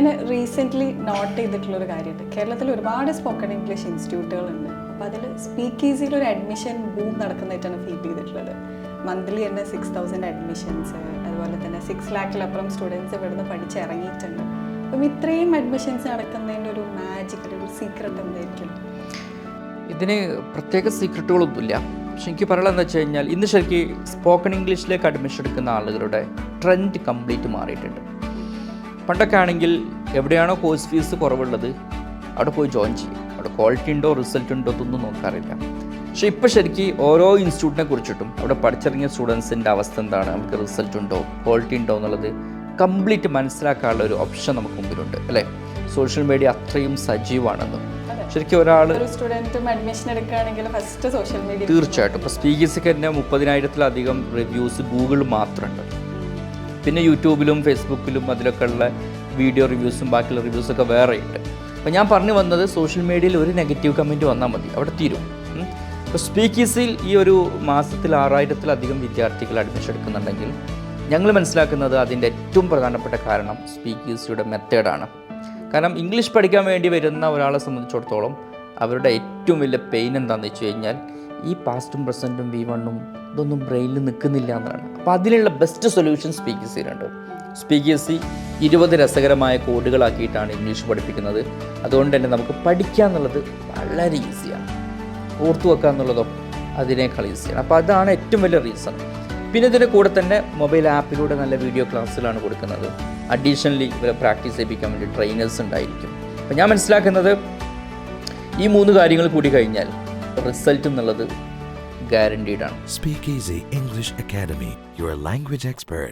ഞാൻ recently not ചെയ്തിട്ടുള്ളൊരു കാര്യമുണ്ട്. കേരളത്തിൽ ഒരുപാട് സ്പോക്കൺ ഇംഗ്ലീഷ് ഇൻസ്റ്റിറ്റ്യൂട്ടുകളുണ്ട് അപ്പോൾ അതിൽ സ്പീക്ക് ഈസിയിൽ ഒരു അഡ്മിഷൻ ബൂം നടക്കുന്നതായിട്ടാണ് ഫീൽ ചെയ്തിട്ടുള്ളത്. മന്ത്ലി തന്നെ സിക്സ് തൗസൻഡ് അഡ്മിഷൻസ് അതുപോലെ തന്നെ സിക്സ് ലാക്കിലപ്പുറം സ്റ്റുഡൻസ് ഇവിടുന്ന് പഠിച്ചിറങ്ങിയിട്ടുണ്ട്. അപ്പം ഇത്രയും അഡ്മിഷൻസ് നടക്കുന്നതിന്റെ ഒരു മാജിക്കൽ ഒരു സീക്രട്ട് എന്തായിരിക്കും? ഇതിന് പ്രത്യേക സീക്രട്ടുകളൊന്നുമില്ല പക്ഷെ എനിക്ക് പറയാനുള്ളത് വെച്ച് കഴിഞ്ഞാൽ ഇന്ന് ശരിക്കും സ്പോക്കൺ ഇംഗ്ലീഷിലേക്ക് അഡ്മിഷൻ എടുക്കുന്ന ആളുകളുടെ ട്രെൻഡ് കംപ്ലീറ്റ് മാറിയിട്ടുണ്ട്. പണ്ടൊക്കെ ആണെങ്കിൽ എവിടെയാണോ കോഴ്സ് ഫീസ് കുറവുള്ളത് അവിടെ പോയി ജോയിൻ ചെയ്യും. അവിടെ ക്വാളിറ്റി ഉണ്ടോ റിസൾട്ട് ഉണ്ടോ ഇതൊന്നും നോക്കാറില്ല. പക്ഷെ ഇപ്പോൾ ശരിക്കും ഓരോ ഇൻസ്റ്റിറ്റ്യൂട്ടിനെ കുറിച്ചിട്ടും അവിടെ പഠിച്ചിറങ്ങിയ സ്റ്റുഡൻസിന്റെ അവസ്ഥ എന്താണ് നമുക്ക് റിസൾട്ട് ഉണ്ടോ ക്വാളിറ്റി ഉണ്ടോ എന്നുള്ളത് കംപ്ലീറ്റ് മനസ്സിലാക്കാനുള്ള ഒരു ഓപ്ഷൻ നമുക്ക് മുമ്പിലുണ്ട് അല്ലേ? സോഷ്യൽ മീഡിയ അത്രയും സജീവമാണെന്ന് ശരിക്കും ഒരാൾ അഡ്മിഷൻ എടുക്കുകയാണെങ്കിൽ ഫസ്റ്റ് സോഷ്യൽ മീഡിയ തീർച്ചയായിട്ടും. ഇപ്പോൾ സ്പീക്കേഴ്സ് തന്നെ മുപ്പതിനായിരത്തിലധികം റിവ്യൂസ് ഗൂഗിൾ മാത്രമുണ്ട്. പിന്നെ യൂട്യൂബിലും ഫേസ്ബുക്കിലും അതിലൊക്കെ ഉള്ള വീഡിയോ റിവ്യൂസും ബാക്കിയുള്ള റിവ്യൂസൊക്കെ വേറെയുണ്ട് അപ്പോൾ ഞാൻ പറഞ്ഞു വന്നത് സോഷ്യൽ മീഡിയയിൽ ഒരു നെഗറ്റീവ് കമന്റ് വന്നാൽ മതി. അവിടെ തീരും. ഇപ്പോൾ സ്പീക്കീസിൽ ഈ ഒരു മാസത്തിൽ ആറായിരത്തിലധികം വിദ്യാർത്ഥികൾ അഡ്മിഷൻ എടുക്കുന്നുണ്ടെങ്കിൽ ഞങ്ങൾ മനസ്സിലാക്കുന്നത് അതിന്റെ ഏറ്റവും പ്രധാനപ്പെട്ട കാരണം സ്പീക്കീസിയുടെ മെത്തേഡാണ്. കാരണം ഇംഗ്ലീഷ് പഠിക്കാൻ വേണ്ടി വരുന്ന ഒരാളെ സംബന്ധിച്ചിടത്തോളം അവരുടെ ഏറ്റവും വലിയ പെയിൻ എന്താണെന്ന് വെച്ച് കഴിഞ്ഞാൽ ഈ പാസ്റ്റും പ്രസന്റും വി വണ്ണും ഇതൊന്നും ബ്രെയിനിൽ നിൽക്കുന്നില്ല എന്നാണ്. അപ്പോൾ അതിലുള്ള ബെസ്റ്റ് സൊല്യൂഷൻ സ്പീക്കേഴ്സിലുണ്ട് സ്പീക്കേഴ്സി ഇരുപത് രസകരമായ കോഡുകളാക്കിയിട്ടാണ് ഇംഗ്ലീഷ് പഠിപ്പിക്കുന്നത്. അതുകൊണ്ട് തന്നെ നമുക്ക് പഠിക്കുക എന്നുള്ളത് വളരെ ഈസിയാണ് ഓർത്തു വെക്കുക എന്നുള്ളതോ അതിനേക്കാൾ ഈസിയാണ് അപ്പോൾ അതാണ് ഏറ്റവും വലിയ റീസൺ പിന്നെ ഇതിന്റെ കൂടെ തന്നെ മൊബൈൽ ആപ്പിലൂടെ നല്ല വീഡിയോ ക്ലാസ്സുകളാണ് കൊടുക്കുന്നത്. അഡീഷണലി ഇവരെ പ്രാക്ടീസ് ചെയ്യിപ്പിക്കാൻ വേണ്ടി ട്രെയിനേഴ്സ് ഉണ്ടായിരിക്കും. അപ്പം ഞാൻ മനസ്സിലാക്കുന്നത് ഈ മൂന്ന് കാര്യങ്ങൾ കൂടി കഴിഞ്ഞാൽ റിസൾട്ട് എന്നുള്ളത് ഗ്യാരണ്ടീഡ് ആണ് Speakeasy English Academy, your language expert.